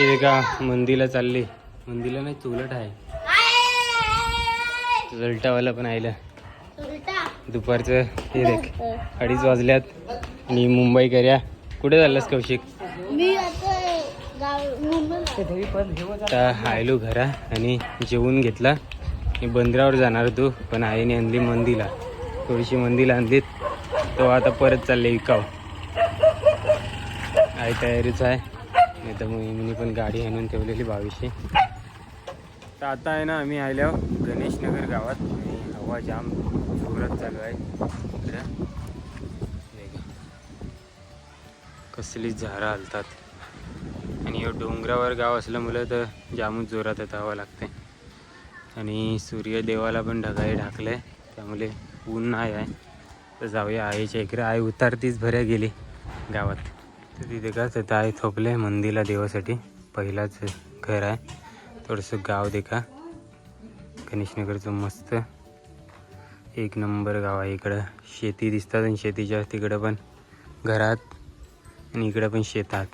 ते का मंदीला चालले. मंदीला नाही चुलट आहे. चुलटावाला पण आयला. दुपारचं हे देख अडीच वाजल्यात. आणि मुंबई कर्या कुठे चाललास कौशिक? आयलो घरा आणि जेवून घेतला. मी बंदरावर जाणार होतो पण आईने आणली मंदीला. थोडीशी मंदीला आणलीत. तो आता परत चालले विकाव. आई तयारीच आहे. नाही तर मग मी पण गाडी आणून ठेवलेली बावीसशे तर आता आहे ना आम्ही आल्यावर गणेशनगर गावात. आणि हवा जाम जोरात चालू आहे इकडं. हे कसली झाडं हलतात. आणि हे डोंगरावर गाव असल्यामुळे तर जामच जोरात येत हवा लागते. आणि सूर्यदेवाला पण ढगाई आहे त्यामुळे ऊन नाही आहे. तर जाऊया आईच्या इकडे. आई उतारतीच भऱ्या गेली गावात. तिथे का तिथं आहे थोपले मंदिरला देवासाठी पहिलाच घर आहे. थोडंसं गाव देखा. गणेशनगरचं मस्त. एक नंबर गाव आहे इकडं. शेती दिसतात आणि शेतीच्या तिकडं पण घरात आणि इकडं पण शेतात.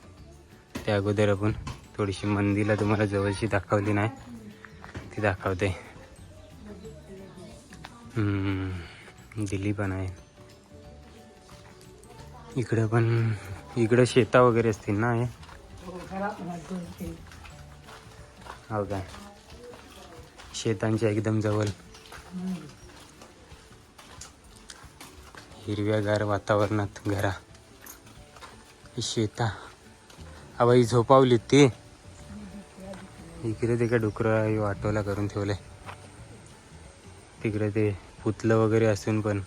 त्या अगोदर आपण थोडीशी मंदिरला तुम्हाला जवळची दाखवली नाही. ती दाखवते. दिल्ली दिली पण आहे. इकडं पण इकडं शेता वगैरे असतील ना हे? हो काय शेतांच्या एकदम जवळ. हिरव्यागार वातावरणात घरा. ही शेता. अबा ही झोपावली ती? इकडे ते का डुकरं वाटोला करून ठेवले तिकडे ते पुतलं वगैरे असून पण.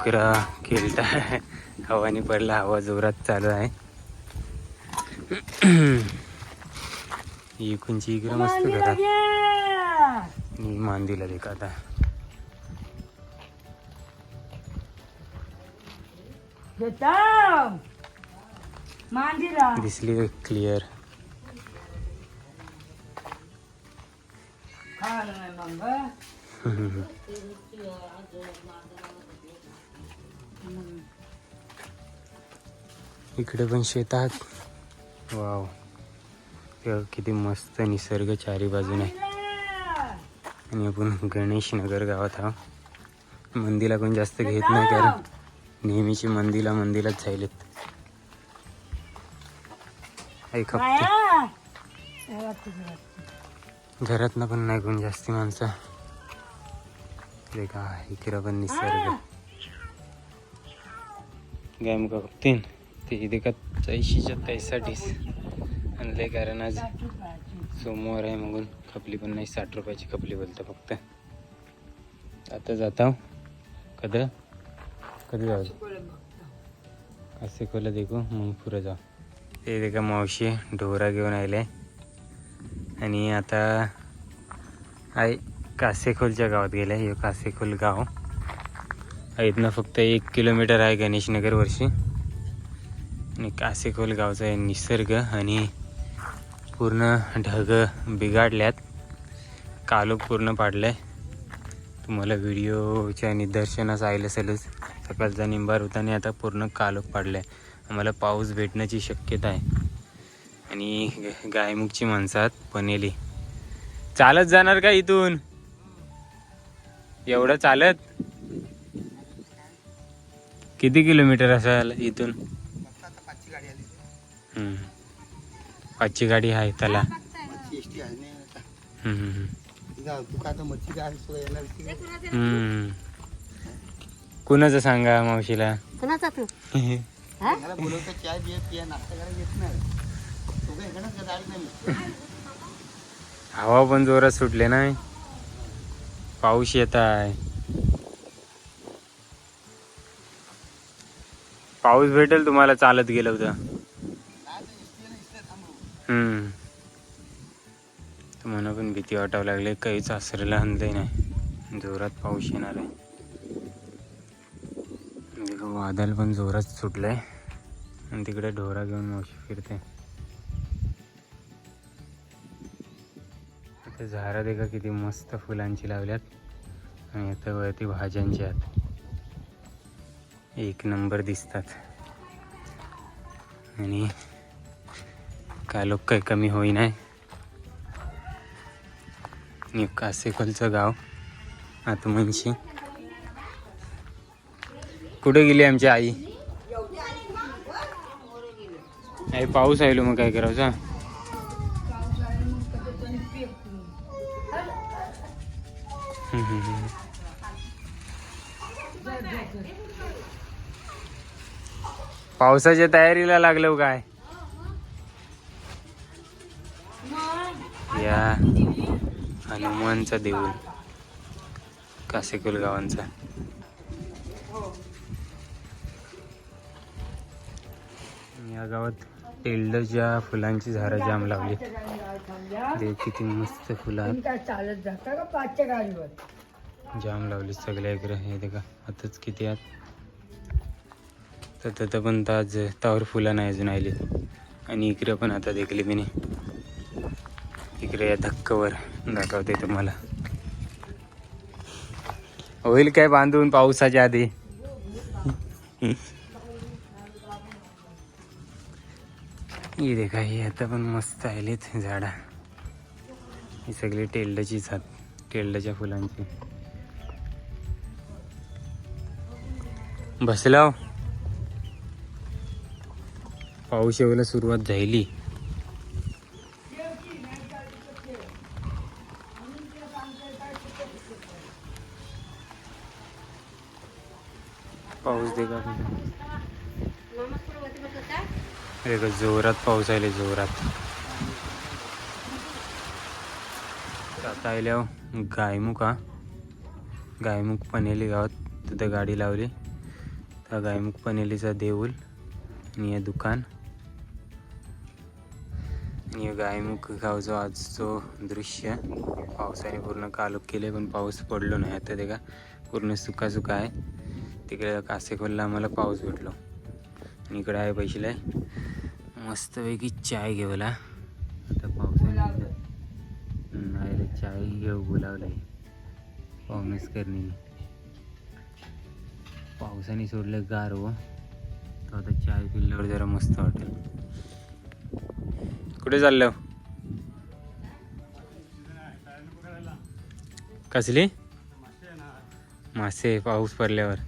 डुकरा खेळता हवानी पडला हवा जोरात चालू आहे. इकडची इकडे मस्त घरात. आणि मांदीला देख आता. दिसली क्लिअर इकडे पण शेतात वाव. किती मस्त निसर्ग चारी बाजूने. आणि आपण गणेश नगर गावात आहोत. मंदीला कोण जास्त घेत नाही कारण नेहमीची मंदीला मंदीलाच जायलेत ऐक हप्ते घरातनं पण नाही कोण जास्ती माणसं. का इकडं पण निसर्ग. मग बघतीन ते इथे का चैशीच्या तैसाठीच आणले कारण आज सोमवार आहे मग खपली पण नाही साठ रुपयाची खपली बोलतं फक्त. आता जाता हो. कधी कधी जाऊ? असे कोला देखू मग पुरं जाऊ. ते देखा मावशी ढोरा घेऊन आले आणि आता आई कासेखोलच्या गावात गेले हे कासेखोल गाव. इथनं फक्त एक किलोमीटर आहे गणेशनगर वर्षी आणि कासेखोल गावचा आहे निसर्ग आणि पूर्ण ढग बिघाडल्यात. कालोख पूर्ण पाडलाय. तुम्हाला व्हिडिओच्या निदर्शनास आयलं असेलच सकाळचा निंबार होता आणि आता पूर्ण कालोख पाडलाय. आम्हाला पाऊस भेटण्याची शक्यता आहे. आणि गायमुखची माणसं आहेत पनेली. चालत जाणार का इथून? एवढं चालत? किती किलोमीटर असेल इथून? हम्म. पाचची गाडी आहे त्याला. आहे नाही आता. जाऊ, तू आता मच्छी काय येणार. कुणाचं सांगा मावशीला? कुणाचा तू? मला बोलवतं चाय बिया पिया नाश्ता करायला येत नाही दोघं एखादंच का गाडी नाही? हवा पण जोरात सुटले ना. पाऊस येत आहे. पाऊस भेटेल तुम्हाला चालत गेलं होतं. मला पण भीती वाटावं लागली काहीच आसरेला आणलंय नाही. जोरात पाऊस येणार आहे. वादळ पण जोरात सुटलंय. आणि तिकडे ढोरा घेऊन मावशी फिरते. आता झाडं देखा किती मस्त फुलांची लावल्यात. आणि आता वरती भाज्यांची आहेत. एक नंबर दिसतात. आणि काय लोक काही कमी होई नाही आणि कासेकोलचं गाव म्हणशी कुठे गेली आमची आई? आई पाऊस आयलो मग काय करायचा पावसाच्या तयारीला लागलो काय? या हनुमानचा देऊळ. कासेकुल गावांचा. या गावात टेल्डच्या फुलांची झाडं जाम लावली. देव किती मस्त फुलं चालत जाता का पाचच्या गाडीवर जाम लावली सगळ्या इकडे हे देखा आताच किती आहेत. तर तिथं पण आज तावर फुलं नाही अजून आली. आणि इकडे पण आता देखली मी नाही. इकडे या धक्कावर दाखवते तुम्हाला. होईल काय बांधून पावसाच्या आधी? ही देखा ही आता पण मस्त आलेत झाडा. ही सगळी टेल्डचीच आहेत टेल्डच्या फुलांची. बसलाव. पाऊस यायला सुरुवात झाली. का जोरात पाऊस आले जोरात. आता आल्यावर हो, गायमुख हा. गायमुख पनेली गावात तिथं गाडी लावली. त्या गायमुख पनेलीचा देऊळ आणि हे दुकान. आणि गायमुख गावचं आजचं दृश्य पावसाने पूर्ण कालुक केले पण पाऊस पडलो नाही. आता ते का पूर्ण सुका सुका आहे. तिकडे कासेखोलला आम्हाला पाऊस भेटलो. आणि इकडे आहे पैशीला मस्तपैकी चाय घेऊला आता पावसाने नाही रे चाय घेऊ बोलावलाय. पाहुणेच करणे. पावसाने सोडलं गार हो. तर आता चाय पिल्यावर जरा मस्त वाटेल. कुठे चाललं हो? कसली? मासे पाऊस पडल्यावर.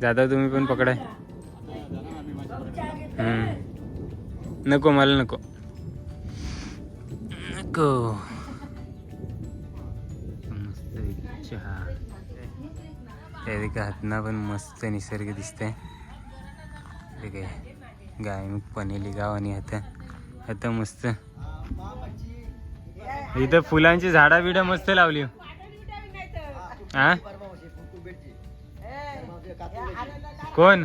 दादा तुम्ही पण पकडाय. नको मला नको. नको. मस्त चहा. त्या हातना पण मस्त निसर्ग दिसतंय. ठीक आहे गायमुख पनेली गाव आणि आता. आता मस्त. इथं फुलांची झाडा बिडा मस्त लावली. हा कोण?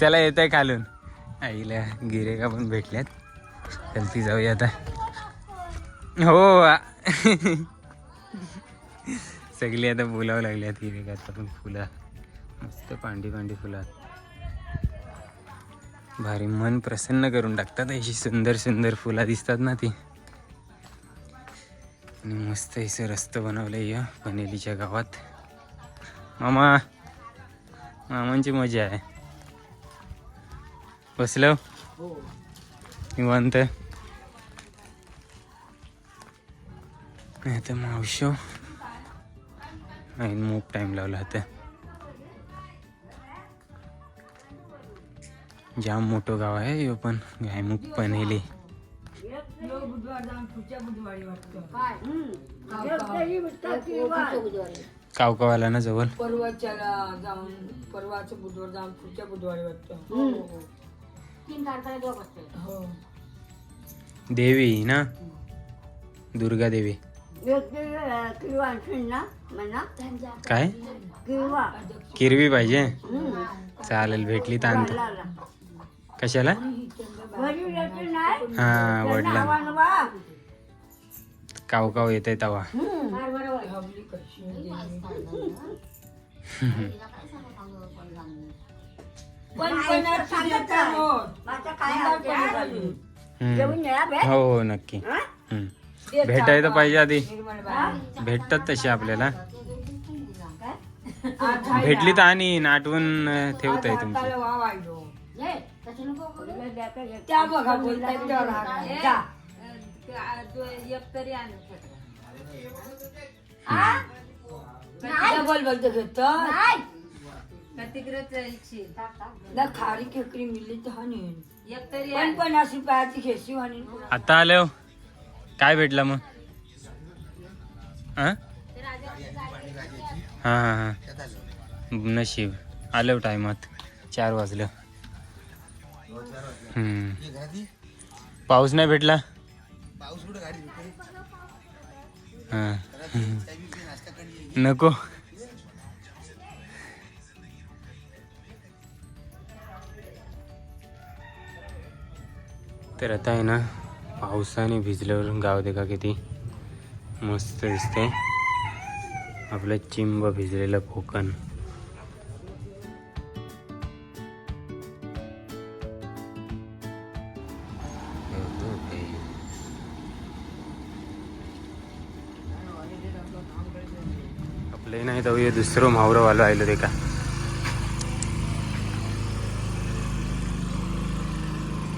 चला येत आहे खालून. आईला गिरेगा पण भेटल्यात. सेल्फी जाऊया आता. हो. सगळी आता बोलावं लागल्यात गिरेगात पण फुलं. मस्त पांडी पांडी फुलं. भारी मन प्रसन्न करून टाकतात अशी सुंदर सुंदर फुलं दिसतात ना ती. आणि मस्त असं रस्तं बनवलं या पनेलीच्या गावात. मामा. मामांची मजा आहे. बसलो? निवांत. आता मावशो. आईन मूग टाईम लावला आता जाम मोठं गाव आहे ह्यो पण. गायमुख पनेली बुधवार. कावकावाला ना जवळ. परवाच्या जाऊन परवाचं बुधवार जाऊन पुढच्या बुधवारी वाटतं हो. देवी ना? दुर्गा देवी. किंवा ना म्हणा? काय? किंवा किरवी पाहिजे? चालेल भेटली आणतो. कशाला? घरी येते नाही? हा वडला काव काव येते तवा पण पण माझं काय? आवडतं? हम्म. जेवून या बे हो हो नक्की. हा? हम्म. भेटाय तर पाहिजे आधी. भेटतात तसे आपल्याला. भेटली तर आणि आठवण ठेवताय तुमची. आहे तो. त्या बघा बोलताय बोलतो घेतो खारी मिळली तर पण पन्नास रुपयाची आता आलो काय भेटलं मग? हा? हा हा हा. नशीब. आलो टायमात चार वाजलं. पाऊस नाही भेटला? पाऊस कुठं गाडी? हा. नको तर आता आहे ना पावसाने भिजल्यावर गाव देखा किती मस्त दिसते आपलं चिंब भिजलेलं कोकण आपलं नाही तर हे दुसरं मावरं वालो आलो ते का?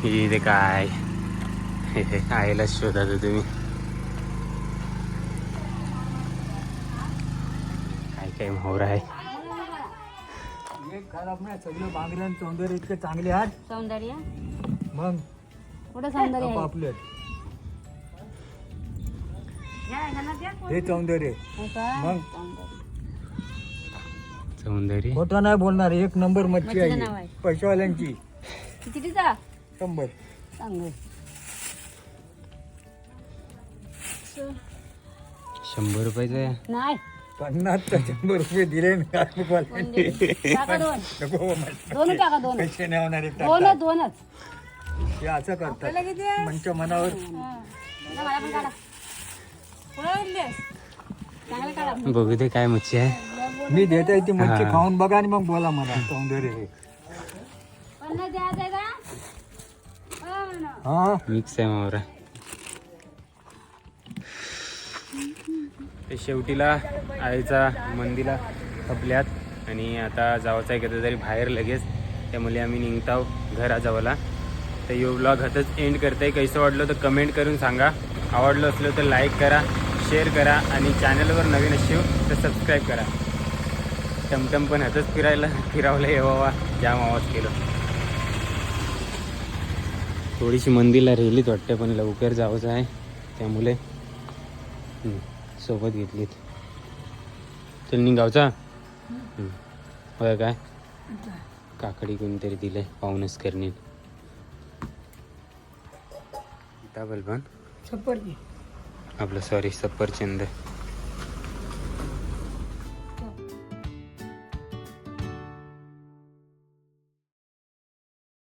हे ते काय? हे हे आईला शोधा तर तुम्ही. काय काय मावरा आहे? खराब नाही सगळं बांगड्या सौंदर्य इतके चांगले आहेत. सौंदर्य? मग? कुठं सौंदर्य आहे? हे सौंदर्य? मग? सौंदर्य. नाही बोलणार एक नंबर मच्छी आहे. पैशावाल्यांची. कितीचा शंभर. सांगू. शंभर रुपयाचं? नाही. पन्नास तर शंभर रुपये दिले हो, मला दोन टाका दोन पैसे नाही होणार हे असं करतात. मंच्या मनावर हा. मला पण काढा ओळखलेस? चांगलं काढा बघू दे काय मच्छी आहे. मी देता ती मच्छी. खाऊन बघा आणि मग बोला मला. सौंदर्य हे? मिक्स आहे मावरा ते शेवटीला आईचा मंदिरा खपल्यात आणि आता जावाचं आहे तरी बाहेर लगेच. त्यामुळे आम्ही निघताव घरा जावाला तर यो ब्लॉग हातच एंड करते. कैसं वाटलं तर कमेंट करून सांगा. आवडलं असलं तर लाईक करा. शेअर करा आणि चॅनलवर नवीन असेल तर सबस्क्राईब करा. टमटम पण हातच फिरायला फिरावलं येवावा जाम आवाज केलं. थोडीशी मंदिरला रेलीत वाटते पण लवकर जावंच आहे. त्यामुळे सोबत घेतलीत. चल निघावचा. होय काय? काकडी कोणतरी दिले पाहुणच करणे. पण. आपलं सॉरी सफरचंद